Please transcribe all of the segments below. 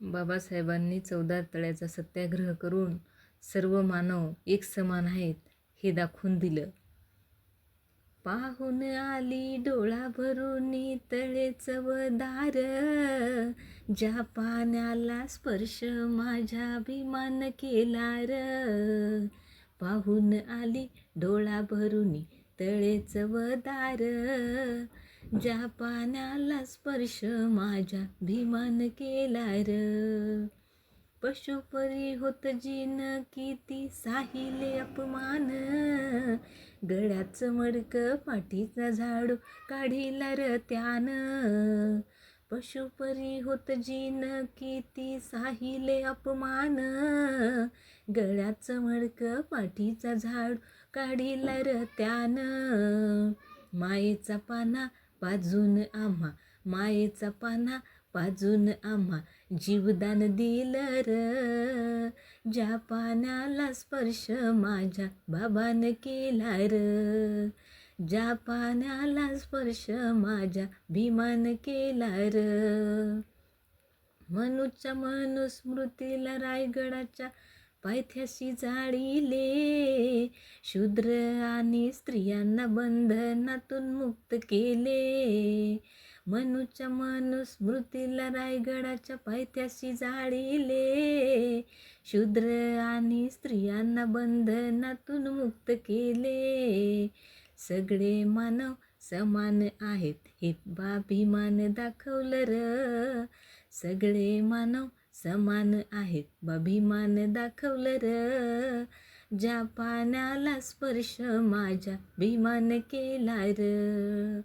बाबासाहेबांनी चौदा तळ्याचा सत्याग्रह करून सर्व मानव एक समान आहेत हे दाखवून दिलं. पाहून आली डोळा भरून तळे चवदार ज्या पाण्याला स्पर्श माझ्या अभिमान केला र पाहून आली डोळा भरून तळे चवदार ज्या पाण्याला स्पर्श माझ्या भीमान केला र. पशुपरी होत जीन किती साहिले अपमान. गळ्याचं मडक पाठीचा झाडू काढिला र त्यान. पशुपरी होत जीन किती साहिले अपमान. गळ्याचं मडक पाठीचा झाडू काढिला र त्यान. मायेचा पाना पाजून आम्हा मायेचा पाना पाजून आम्हा जीवदान दिलं र. ज्या पानाला स्पर्श माझ्या बाबान केला र. ज्या पानाला स्पर्श माझ्या भीमान केला र. मनुच्या मनुस्मृतीला रायगडाच्या पायथ्याशी जाळीले. शूद्र आणि स्त्रियांना बंधनातून मुक्त केले. मनुच्या मनुस्मृतीला रायगडाच्या पायथ्याशी जाळीले. शूद्र आणि स्त्रियांना बंधनातून मुक्त केले. सगळे मानव समान आहेत हे बाभिमान दाखवलं र. सगळे मानव समान आहेत. बाभिमान दाखवलं र. ज्या पाण्याला स्पर्श माझ्या भीमान केला र.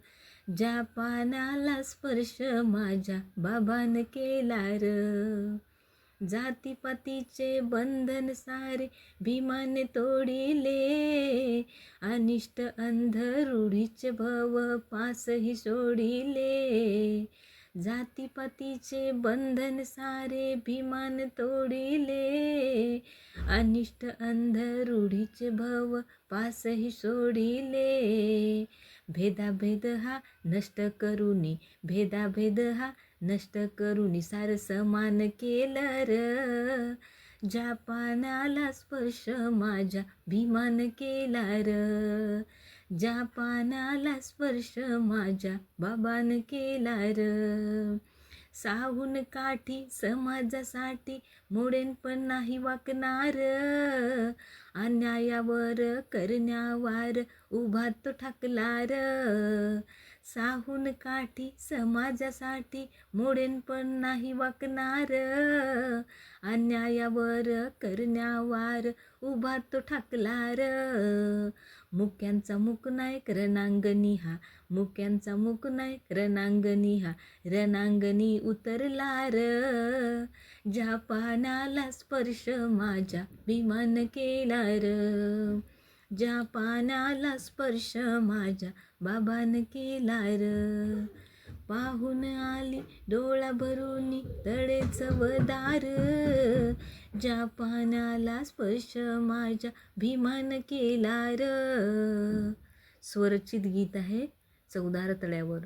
ज्या पाण्याला स्पर्श माझ्या बाबान केला र. जातीपातीचे बंधन सारे भीमाने तोडिले. अनिष्ट अंध रूढीचे भव पासही सोडिले. जातीपातीचे बंधन सारे भीमान तोडिले. अनिष्ट अंध रूढीचे भव पासही सोडिले. भेदाभेद हा नष्ट करूनी भेदाभेद हा नष्ट करूनी सार समान केलं र ज्या पानाला स्पर्श माझ्या भीमान केला र ज्या पानाला स्पर्श माझ्या बाबान केला र साहून काठी समाजासाठी मोडेन पण नाही वाकणार. अन्यायावर करण्यावर उभा तो ठाकला र साहून काठी समाजासाठी मोडेन पण नाही वाकणार. अन्यायावर करण्यावार उभा तो ठाकला मुक्यांचा मुक नायक रणांगणी हा मुक्यांचा मुक नायक रणांगणी हा रणांगणी उतरला र ज्या पानाला स्पर्श माझ्या विमान केला र ज्या पानाला स्पर्श माझ्या बाबान केला र पाहून आली डोळा भरून तळे चवदार ज्या पानाला स्पर्श माझ्या भीमान केला र स्वरचित गीत आहे चौदार तळ्यावर.